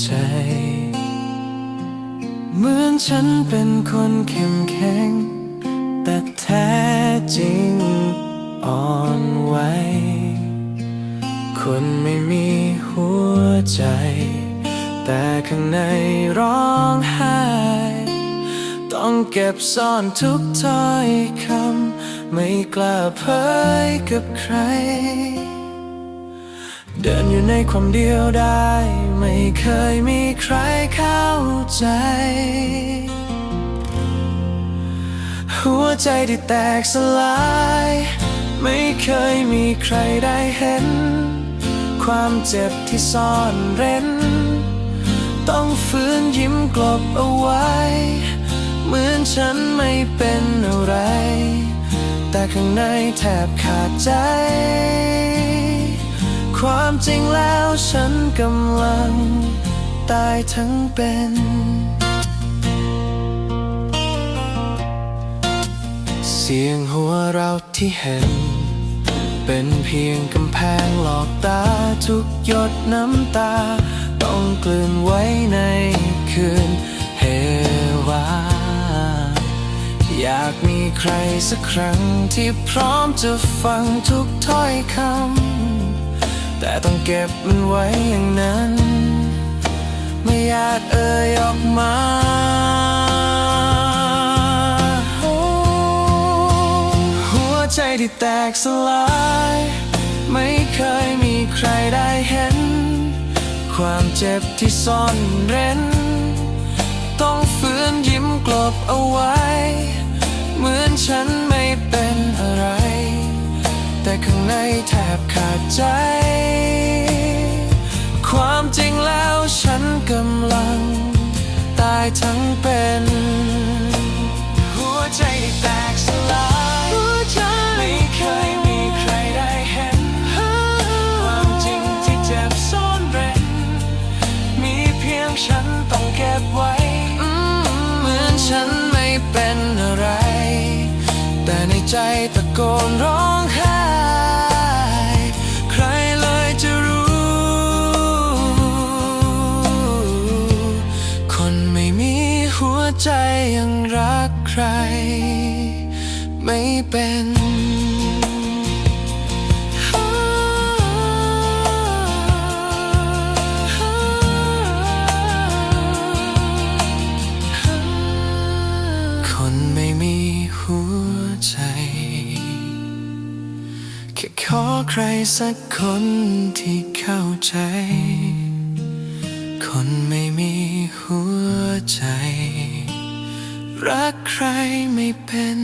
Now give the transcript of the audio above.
ใจ เหมือนฉันเป็นคนเข้มแข็ง แต่แท้จริงอ่อนไหวคนไม่มีหัวใจ แต่ข้างในร้องไห้ ต้องเก็บซ่อนทุกถ้อยคำ ไม่กล้าเผยกับใคร เดินอยู่ในความเดียวได้ ไม่เคยมีใครเข้าใจ หัวใจที่แตกสลาย ไม่เคยมีใครได้เห็น ความเจ็บที่ซ่อนเร้น ต้องฝืนยิ้มกลบเอาไว้ เหมือนฉันไม่เป็นอะไร แต่ข้างในแทบขาดใจ ความจริงแล้วฉันกำลัง ตายทั้งเป็น เสียงหัวเราที่เห็น เป็นเพียงกำแพงหลอกตาทุกหยดน้ำตา ต้องกลืนไว้ในคืนเฮวาอยากมีใครสักครั้งที่พร้อมจะฟังทุกถ้อยคำ แต่ต้องเก็บมันไว้อย่างนั้น ไม่อยากเอ่ยออกมาหัวใจที่แตกสลาย ไม่เคยมีใครได้เห็น ความเจ็บที่ซ่อนเร้น ต้องฝืนยิ้มกลบเอาไว้ เหมือนฉันไม่เป็นอะไร แต่ข้างในแทบขาดใจายทั้งเป็น หัวใจที่แตกสลายไม่เคยมีใครได้เห็น ความจริงที่เจ็บซ่อนเร้น มีเพียงฉันต้องเก็บไว้ เหมือนฉันไม่เป็นอะไร แต่ในใจตะโกนร้องไห้ ใจยังรักใคร ไม่เป็นคนไม่มีหัวใจแค่ขอใครสักคนที่เข้าใจ คนไม่มีหัวใจ รักใครไม่เป็น